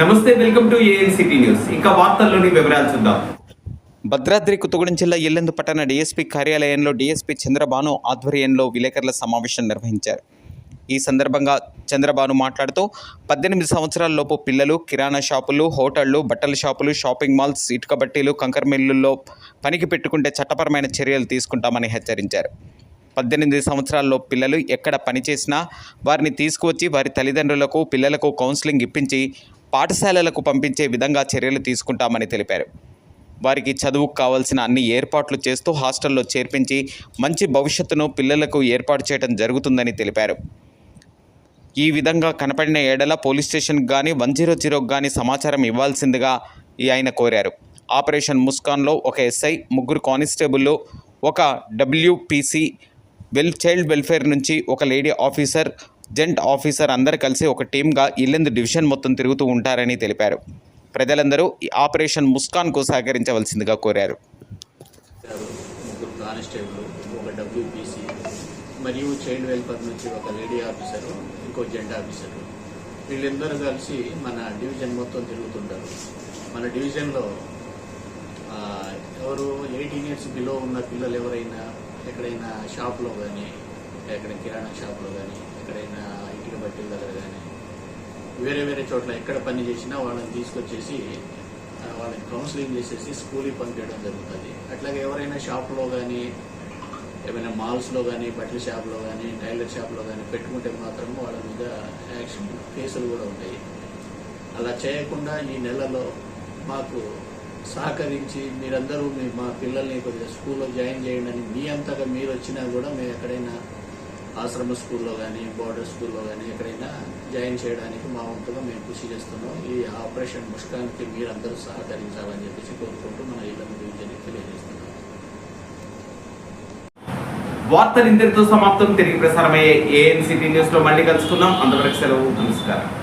నమస్తే welcome to ANCT news. వార్తల్లోని వివరాలు చూద్దాం. భద్రాద్రి కొత్తగూడెం జిల్లా ఎల్లెందు పట్టణ డీఎస్పీ కార్యాలయంలో డీఎస్పీ చంద్రబాను ఆధ్వర్యంలో విలేకరుల సమావేశం నిర్వహించారు. ఈ సందర్భంగా చంద్రబాను మాట్లాడుతూ పద్దెనిమిది సంవత్సరాలలోపు పిల్లలు కిరాణా షాపులు హోటళ్ళు బట్టల షాపులు షాపింగ్ మాల్స్ ఇటుక బట్టీలు కంకర మిల్లుల్లో పనికి పెట్టుకుంటే చట్టపరమైన చర్యలు తీసుకుంటామని హెచ్చరించారు. పద్దెనిమిది సంవత్సరాల్లో పిల్లలు ఎక్కడ పనిచేసినా వారిని తీసుకువచ్చి వారి తల్లిదండ్రులకు పిల్లలకు కౌన్సిలింగ్ ఇప్పించి పాఠశాలలకు పంపించే విధంగా చర్యలు తీసుకుంటామని తెలిపారు. వారికి చదువుకు కావాల్సిన అన్ని ఏర్పాట్లు చేస్తూ హాస్టల్లో చేర్పించి మంచి భవిష్యత్తును పిల్లలకు ఏర్పాటు చేయడం జరుగుతుందని తెలిపారు. ఈ విధంగా కనపడిన ఏడల పోలీస్ స్టేషన్కి కానీ వన్ జీరో జీరోకి కానీ సమాచారం ఇవ్వాల్సిందిగా ఈ ఆయన కోరారు. ఆపరేషన్ ముస్కాన్లో ఒక ఎస్ఐ ముగ్గురు కానిస్టేబుల్లు ఒక డబ్ల్యూపీసీ వెల్ చైల్డ్ వెల్ఫేర్ నుంచి ఒక లేడీ ఆఫీసర్ జెంట్ ఆఫీసర్ అందరు కలిసి ఒక టీమ్గా ఇల్లెందు డివిజన్ మొత్తం తిరుగుతూ ఉంటారని తెలిపారు. ప్రజలందరూ ఈ ఆపరేషన్ ముస్కాన్కు సహకరించవలసిందిగా కోరారు. ఒక డబ్ల్యూపీసీ మరియు చైల్డ్ వెల్ఫేర్ నుంచి ఒక లేడీ ఆఫీసరు ఇంకో జెండా ఆఫీసరు. వీళ్ళందరూ కలిసి మన డివిజన్ మొత్తం తిరుగుతుంటారు. మన డివిజన్లో ఎవరు ఎయిటీన్ ఇయర్స్ బిలో ఉన్న పిల్లలు ఎవరైనా ఎక్కడైనా షాప్లో కానీ ఎక్కడ కిరాణా షాప్లో కానీ ఎక్కడైనా ఇటుక బట్టల దగ్గర కానీ వేరే వేరే చోట్ల ఎక్కడ పని చేసినా వాళ్ళని తీసుకొచ్చేసి వాళ్ళని కౌన్సిలింగ్ చేసేసి స్కూల్కి పంపించడం జరుగుతుంది. అట్లాగే ఎవరైనా షాప్లో కానీ ఏమైనా మాల్స్లో కానీ బట్టల షాప్లో కానీ టైలర్ షాప్లో కానీ పెట్టుకుంటే మాత్రం వాళ్ళ మీద యాక్షన్ కేసులు కూడా ఉంటాయి. అలా చేయకుండా ఈ నెలలో మాకు సహకరించి మీరందరూ మీ మా పిల్లల్ని కొద్దిగా స్కూల్లో జాయిన్ చేయండి అని మీ అంతగా మీరు వచ్చినా కూడా మేము ఎక్కడైనా ఆశ్రమ స్కూల్లో కానీ బోర్డర్ స్కూల్లో కానీ ఎక్కడైనా జాయిన్ చేయడానికి మా వంతుగా మేము కృషి చేస్తున్నాం. ఈ ఆపరేషన్ ముష్కానికి మీరందరూ సహకరించాలని చెప్పేసి కోరుకుంటూ మన ఇళ్ళ డివిజన్ తెలియజేస్తున్నాం. వార్తలు ఇంతటితో సమాప్తం. తిరిగి ప్రసారమయ్యే ఏఎన్సీటీ న్యూస్లో మళ్ళీ కలుసుకుందాం. అంతవరకు సెలవు. నమస్కారం.